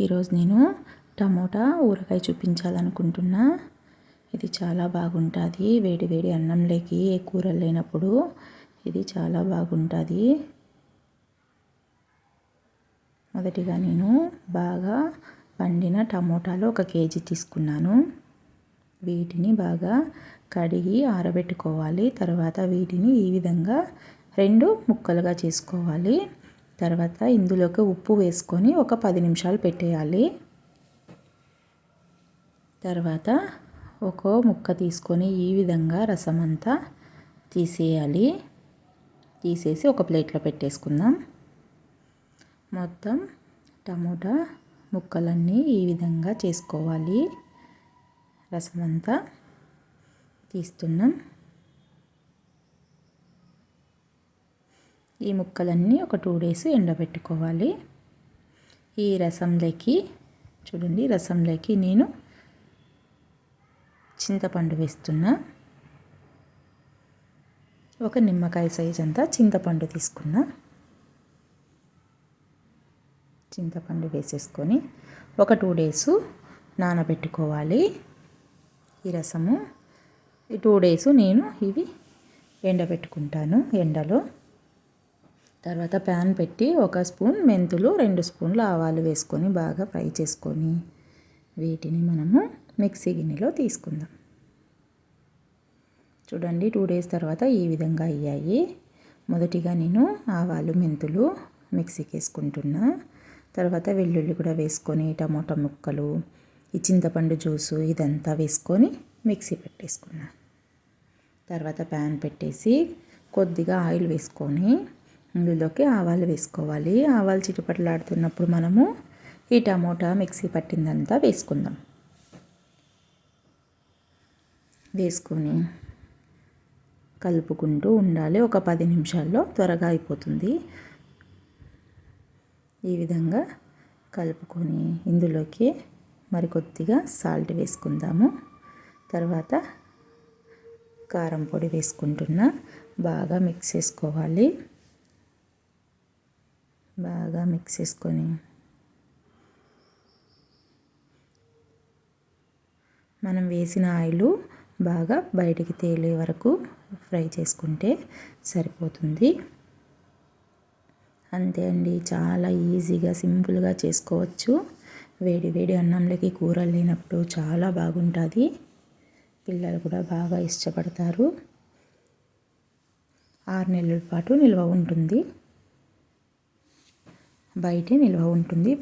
ఈరోజు నేను టమోటా ఊరగాయ చూపించాలనుకుంటున్నా. ఇది చాలా బాగుంటుంది. వేడి వేడి అన్నంలోకి ఏ కూరలు లేనప్పుడు ఇది చాలా బాగుంటుంది. మొదటిగా నేను బాగా పండిన టమోటాలు ఒక కేజీ తీసుకున్నాను. వీటిని బాగా కడిగి ఆరబెట్టుకోవాలి. తర్వాత వీటిని ఈ విధంగా రెండు ముక్కలుగా చేసుకోవాలి. తర్వాత ఇందులోకి ఉప్పు వేసుకొని ఒక పది నిమిషాలు పెట్టేయాలి. తర్వాత ఒక ముక్క తీసుకొని ఈ విధంగా రసం అంతా తీసేయాలి. తీసేసి ఒక ప్లేట్లో పెట్టేసుకుందాం. మొత్తం టమోటా ముక్కలన్నీ ఈ విధంగా చేసుకోవాలి. రసం అంతా తీస్తున్నాం. ఈ ముక్కలన్నీ ఒక టూ డేస్ ఎండబెట్టుకోవాలి. ఈ రసంలోకి చూడండి రసంలోకి నేను చింతపండు వేస్తున్నా. ఒక నిమ్మకాయ సైజ్ అంతా చింతపండు తీసుకున్నా. చింతపండు వేసేసుకొని ఒక టూ డేస్ నానబెట్టుకోవాలి ఈ రసము. ఈ టూ డేస్ నేను ఇవి ఎండబెట్టుకుంటాను ఎండలో. తర్వాత ప్యాన్ పెట్టి ఒక స్పూన్ మెంతులు రెండు స్పూన్లు ఆవాలు వేసుకొని బాగా ఫ్రై చేసుకొని వీటిని మనము మిక్సీ గిన్నెలో తీసుకుందాం. చూడండి టూ డేస్ తర్వాత ఈ విధంగా అయ్యాయి. మొదటిగా నేను ఆవాలు మెంతులు మిక్సీకి వేసుకుంటున్నా. తర్వాత వెల్లుల్లి కూడా వేసుకొని టమోటా ముక్కలు ఈ చింతపండు జ్యూసు ఇదంతా వేసుకొని మిక్సీ పెట్టేసుకున్నా. తర్వాత ప్యాన్ పెట్టేసి కొద్దిగా ఆయిల్ వేసుకొని ఇందులోకి ఆవాలు వేసుకోవాలి. ఆవాలు చిటుపట్లాడుతున్నప్పుడు మనము ఈ టమోటా మిక్సీ పట్టిందంతా వేసుకుందాం. వేసుకొని కలుపుకుంటూ ఉండాలి. ఒక పది నిమిషాల్లో త్వరగా అయిపోతుంది. ఈ విధంగా కలుపుకొని ఇందులోకి మరి కొద్దిగా సాల్ట్ వేసుకుందాము. తర్వాత కారం పొడి వేసుకుంటున్నా. బాగా మిక్స్ చేసుకోవాలి. బాగా మిక్స్ చేసుకొని. మనం వేసిన ఆయిల్ బాగా బయటికి తేలే వరకు ఫ్రై చేసుకుంటే సరిపోతుంది. అంతే అండి చాలా ఈజీగా సింపుల్గా చేసుకోవచ్చు. వేడి వేడి అన్నంలోకి కూరలు లేనప్పుడు చాలా బాగుంటుంది. పిల్లలు కూడా బాగా ఇష్టపడతారు. ఆరు నెలల పాటు నిల్వ ఉంటుంది. బయటే నిల్వ ఉంటుంది.